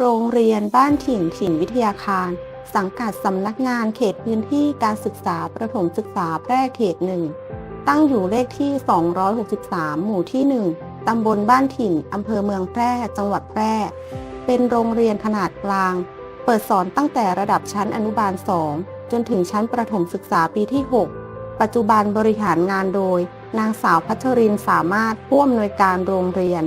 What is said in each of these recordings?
โรงเรียนบ้านถิ่นถิ่นวิทยาคาร สังกัดสำนักงานเขตพื้นที่การศึกษาประถมศึกษาแพร่เขตหนึ่ง ตั้งอยู่เลขที่ 263 หมู่ที่ 1 ตำบลบ้านถิ่น อำเภอเมืองแพร่ จังหวัดแพร่ เป็นโรงเรียนขนาดกลาง เปิดสอนตั้งแต่ระดับชั้นอนุบาล 2 จนถึงชั้นประถมศึกษาปีที่ 6 ปัจจุบันบริหารงานโดย นางสาวพัชรินสามารถผู้อำนวยการโรงเรียน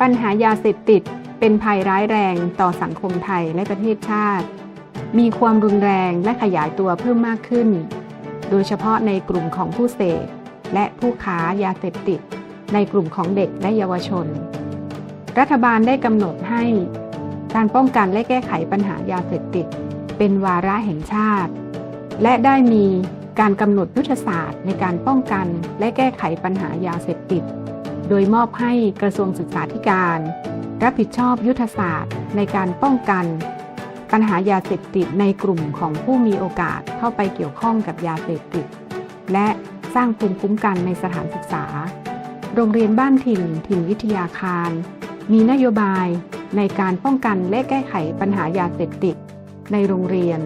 ปัญหายาเสพติดเป็นภัยร้ายแรงต่อสังคมไทยและประเทศชาติ มีความรุนแรงและขยายตัวเพิ่มมากขึ้น โดยเฉพาะในกลุ่มของผู้เสพและผู้ค้ายาเสพติด ในกลุ่มของเด็กและเยาวชน รัฐบาลได้กำหนดให้ การป้องกันและแก้ไขปัญหายาเสพติด เป็นวาระแห่งชาติ และได้มีการกำหนดยุทธศาสตร์ในการป้องกันและแก้ไขปัญหายาเสพติด โดยมอบให้กระทรวงศึกษาธิการ รับผิดชอบยุทธศาสตร์ในการป้องกัน ปัญหายาเสพติดในกลุ่มของผู้มีโอกาสเข้าไปเกี่ยวข้องกับยาเสพติด และสร้างภูมิคุ้มกันในสถานศึกษา โรงเรียนบ้านถิ่นถิ่นวิทยาคาร มีนโยบายในการป้องกันและแก้ไขปัญหายาเสพติด ในโรงเรียน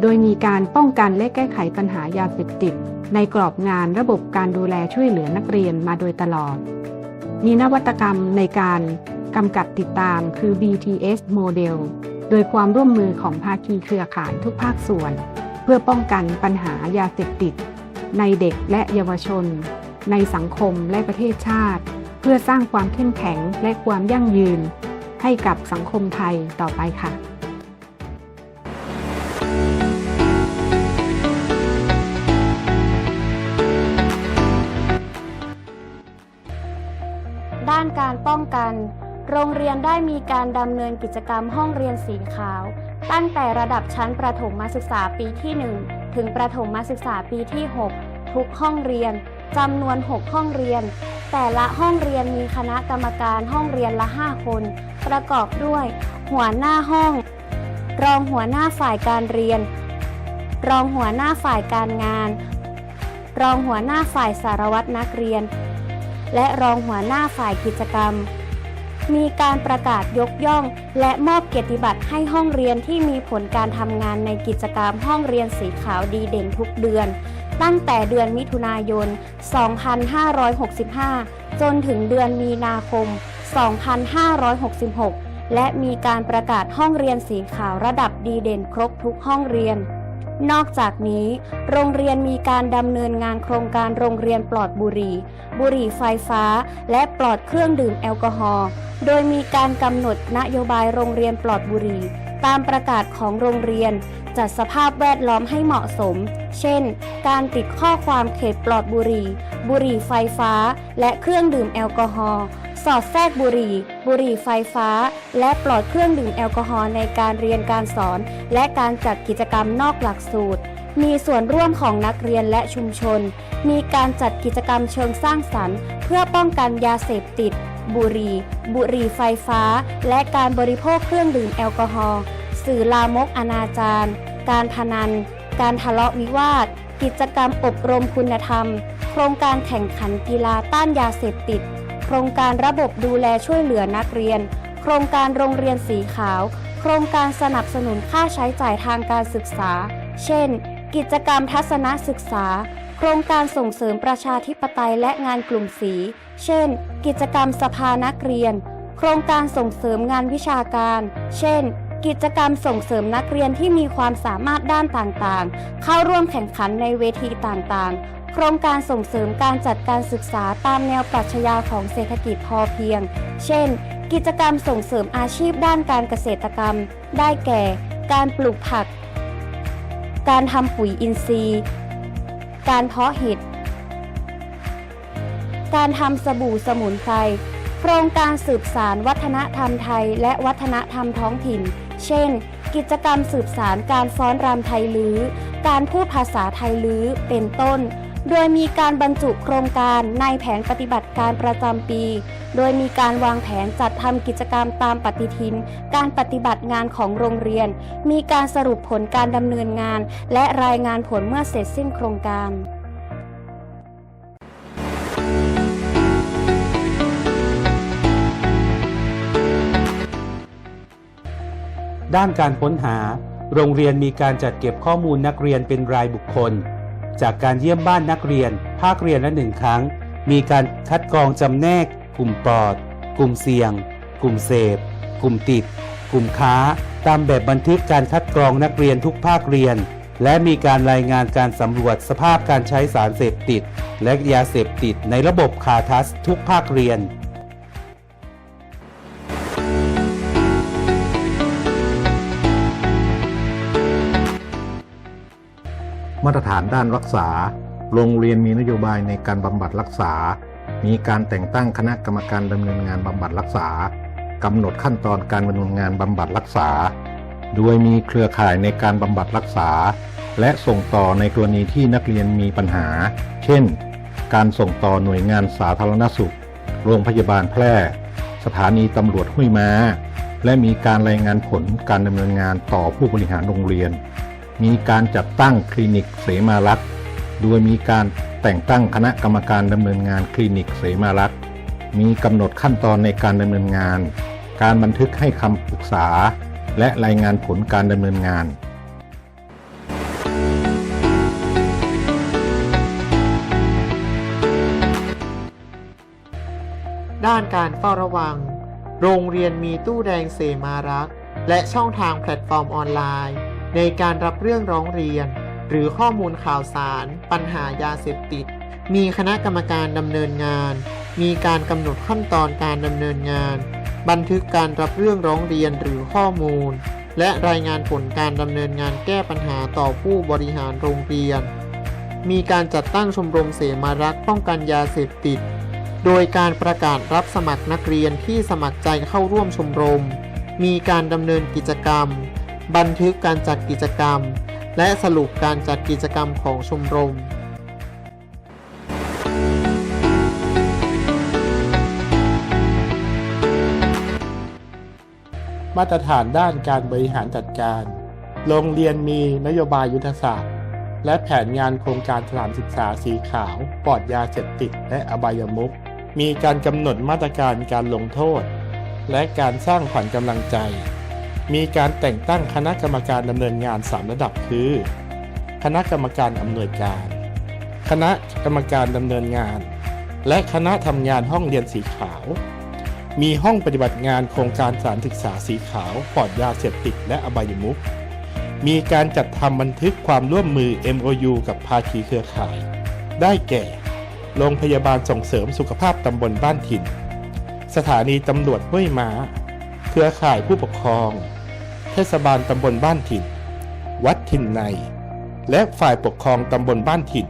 โดยมีการป้องกันและแก้ไขปัญหายาเสพติด ในกรอบงานระบบการดูแลช่วยเหลือนักเรียนมาโดยตลอด มีนวัตกรรมในการกำกับติดตามคือ BTS โมเดล โดยความร่วมมือของภาคีเครือข่ายทุกภาคส่วน เพื่อป้องกันปัญหายาเสพติด ในเด็กและเยาวชน ในสังคมและประเทศชาติ เพื่อสร้างความเข้มแข็งและความยั่งยืน ให้กับสังคมไทยต่อไปค่ะด้านการป้องกัน โรงเรียนได้มีการดำเนินกิจกรรมห้องเรียนสีขาว ตั้งแต่ระดับชั้นประถมศึกษาปีที่ 1 ถึงประถมศึกษาปีที่ 6 ทุกห้องเรียนจำนวน 6 ห้องเรียน แต่ละห้องเรียนมีคณะกรรมการห้องเรียนละ 5 คน ประกอบด้วย หัวหน้าห้อง รองหัวหน้าฝ่ายการเรียน รองหัวหน้าฝ่ายการงาน รองหัวหน้าฝ่ายสารวัตรนักเรียน และรองหัวหน้าฝ่ายกิจกรรม มีการประกาศยกย่อง และมอบเกียรติบัตรให้ห้องเรียนที่มีผลการทำงานในกิจกรรมห้องเรียนสีขาวดีเด่นทุกเดือน ตั้งแต่เดือนมิถุนายน 2565 จนถึงเดือนมีนาคม 2566 และมีการประกาศห้องเรียนสีขาวระดับดีเด่นครบทุกห้องเรียน นอกจากนี้ โรงเรียนมีการดำเนินงานโครงการโรงเรียนปลอดบุหรี่ บุหรี่ไฟฟ้า และปลอดเครื่องดื่มแอลกอฮอล์ โดยมีการกำหนดนโยบายโรงเรียนปลอดบุหรี่ ตามประกาศของโรงเรียน จัดสภาพแวดล้อมให้เหมาะสม เช่น การติดข้อความเขตปลอดบุหรี่ บุหรี่ไฟฟ้า และเครื่องดื่มแอลกอฮอล์ สอดแทรกบุหรี่ บุหรี่ไฟฟ้า และปลอดเครื่องดื่มแอลกอฮอล์ในการเรียนการสอน และการจัดกิจกรรมนอกหลักสูตร มีส่วนร่วมของนักเรียนและชุมชน มีการจัดกิจกรรมเชิงสร้างสรรค์ เพื่อป้องกันยาเสพติด บุหรี่ บุหรี่ไฟฟ้า และการบริโภคเครื่องดื่มแอลกอฮอล์สื่อลามกอนาจารการพนัน การทะเลาะวิวาท กิจกรรมอบรมคุณธรรม โครงการแข่งขันกีฬาต้านยาเสพติด โครงการระบบดูแลช่วยเหลือนักเรียน โครงการโรงเรียนสีขาว โครงการสนับสนุนค่าใช้จ่ายทางการศึกษา เช่น กิจกรรมทัศนศึกษา โครงการส่งเสริมประชาธิปไตยและงานกลุ่มสี เช่น กิจกรรมสภานักเรียน โครงการส่งเสริมงานวิชาการ เช่น กิจกรรมส่งเสริมนักเรียนที่มีความสามารถด้านต่างๆ เข้าร่วมแข่งขันในเวทีต่างๆโครงการส่งเสริมการจัดการศึกษาตามแนวปรัชญาของเศรษฐกิจพอเพียง เช่น กิจกรรมส่งเสริมอาชีพด้านการเกษตรกรรม ได้แก่ การปลูกผัก การทำปุ๋ยอินทรีย์ การเพาะเห็ด การทำสบู่สมุนไพร โครงการสืบสารวัฒนธรรมไทยและวัฒนธรรมท้องถิ่น เช่น กิจกรรมสืบสารการฟ้อนรำไทยลื้อ การพูดภาษาไทยลื้อ เป็นต้น โดยมีการบรรจุโครงการในแผนปฏิบัติการประจำปี โดยมีการวางแผนจัดทำกิจกรรมตามปฏิทิน การปฏิบัติงานของโรงเรียน มีการสรุปผลการดำเนินงาน และรายงานผลเมื่อเสร็จสิ้นโครงการ ด้านการค้นหา โรงเรียนมีการจัดเก็บข้อมูลนักเรียนเป็นรายบุคคล จากการเยี่ยมบ้านนักเรียน ภาคเรียนละหนึ่งครั้ง มีการคัดกรองจำแนก กลุ่มปลอด กลุ่มเสี่ยง กลุ่มเสพ กลุ่มติด กลุ่มค้า ตามแบบบันทึกการคัดกรองนักเรียนทุกภาคเรียน และมีการรายงานการสำรวจสภาพการใช้สารเสพติด และยาเสพติดในระบบคาทัสทุกภาคเรียน มาตรฐานด้านรักษา โรงเรียนมีนโยบายในการบำบัดรักษา มีการแต่งตั้งคณะกรรมการดำเนินงานบำบัดรักษากำหนดขั้นตอนการดำเนินงานบำบัดรักษา โดยมีเครือข่ายในการบำบัดรักษา และส่งต่อในกรณีที่นักเรียนมีปัญหา เช่น การส่งต่อหน่วยงานสาธารณสุข โรงพยาบาลแพร่ สถานีตำรวจห้วยม้า และมีการรายงานผลการดำเนินงานต่อผู้บริหารโรงเรียน มีการจัดตั้งคลินิกเสมารักษ์โดยมีการแต่งตั้งคณะกรรมการดำเนินงานคลินิกเสมารักษ์มีกำหนดขั้นตอนในการดำเนินงาน การบันทึกให้คำปรึกษา และรายงานผลการดำเนินงานด้านการเฝ้าระวัง โรงเรียนมีตู้แดงเสมารักษ์และช่องทางแพลตฟอร์มออนไลน์ ในการรับเรื่องร้องเรียน หรือข้อมูลข่าวสาร ปัญหายาเสพติด มีคณะกรรมการดำเนินงาน มีการกำหนดขั้นตอนการดำเนินงาน บันทึกการรับเรื่องร้องเรียนหรือข้อมูล และรายงานผลการดำเนินงานแก้ปัญหาต่อผู้บริหารโรงเรียน มีการจัดตั้งชมรมเสมารักป้องกันยาเสพติด โดยการประกาศรับสมัครนักเรียนที่สมัครใจเข้าร่วมชมรม มีการดำเนินกิจกรรม บันทึกการจัดกิจกรรม และสรุปการจัดกิจกรรมของชมรมมาตรฐานด้านการบริหารจัดการ โรงเรียนมีนโยบายยุทธศาสตร์ และแผนงานโครงการสถานศึกษาสีขาว ปลอดยาเสพติด และอบายมุข มีการกำหนดมาตรการการลงโทษ และการสร้างขวัญกำลังใจ มีการแต่งตั้งคณะกรรมการดำเนินงาน 3 ระดับคือ คณะกรรมการอำนวยการ คณะกรรมการดำเนินงาน และคณะทำงานห้องเรียนสีขาว มีห้องปฏิบัติงานโครงการสารศึกษาสีขาวปลอดยาเสพติดและอบายมุขมีการจัดทำบันทึกความร่วมมือ MOU กับภาคีเครือข่าย ได้แก่ โรงพยาบาลส่งเสริมสุขภาพตำบลบ้านถิ่น สถานีตำรวจห้วยม้า เครือข่ายผู้ปกครอง เทศบาลตำบลบ้านถิ่น วัดถิ่นใน และฝ่ายปกครองตำบลบ้านถิ่น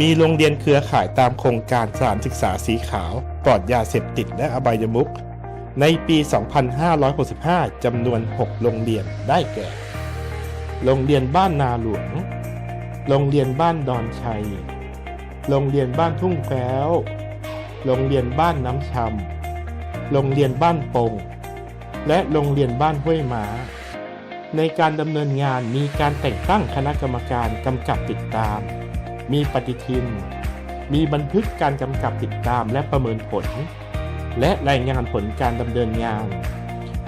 มีโรงเรียนเครือข่ายตามโครงการสถานศึกษาสีขาวปลอดยาเสพติดและอบายมุขในปี 2565 จำนวน 6 โรงเรียนได้แก่ โรงเรียนบ้านนาหลวง โรงเรียนบ้านดอนชัย โรงเรียนบ้านทุ่งแฟ้ว โรงเรียนบ้านน้ำชำ โรงเรียนบ้านปง และโรงเรียนบ้านห้วยม้าในการดำเนินงานมีการแต่งตั้งคณะกรรมการกำกับติดตาม มีปฏิทิน มีบันทึกการกำกับติดตามและประเมินผล และรายงานผลการดำเนินงาน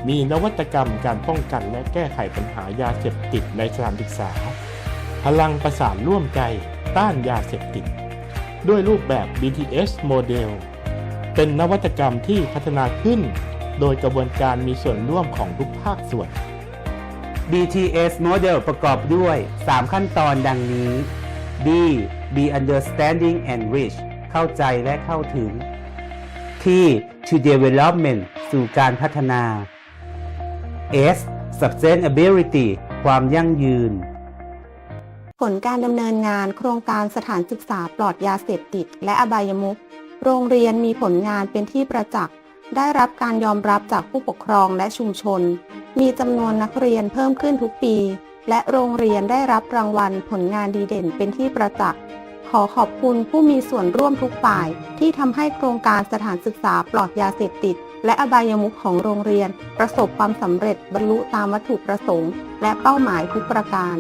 มีนวัตกรรมการป้องกันและแก้ไขปัญหายาเสพติดในสถานศึกษา พลังประสานร่วมใจต้านยาเสพติด ด้วยรูปแบบ BTS โมเดลเป็นนวัตกรรมที่พัฒนาขึ้น โดยกระบวนการมีส่วนร่วมของทุกภาคส่วน BTS Model ประกอบด้วย 3 ขั้นตอนดังนี้ B Be understanding and reach เข้าใจและเข้าถึง T to development สู่การพัฒนา S sustainability ความยั่งยืน ผลการดำเนินงานโครงการสถานศึกษาปลอดยาเสพติด และอบายมุข โรงเรียนมีผลงานเป็นที่ประจักษ์ ได้รับการยอมรับจากผู้ปกครองและชุมชน มีจำนวนนักเรียนเพิ่มขึ้นทุกปี และโรงเรียนได้รับรางวัลผลงานดีเด่นเป็นที่ประจักษ์ ขอขอบคุณผู้มีส่วนร่วมทุกฝ่าย ที่ทำให้โครงการสถานศึกษาปลอดยาเสพติด และอบายมุขของโรงเรียน ประสบความสำเร็จบรรลุตามวัตถุประสงค์ และเป้าหมายทุกประการ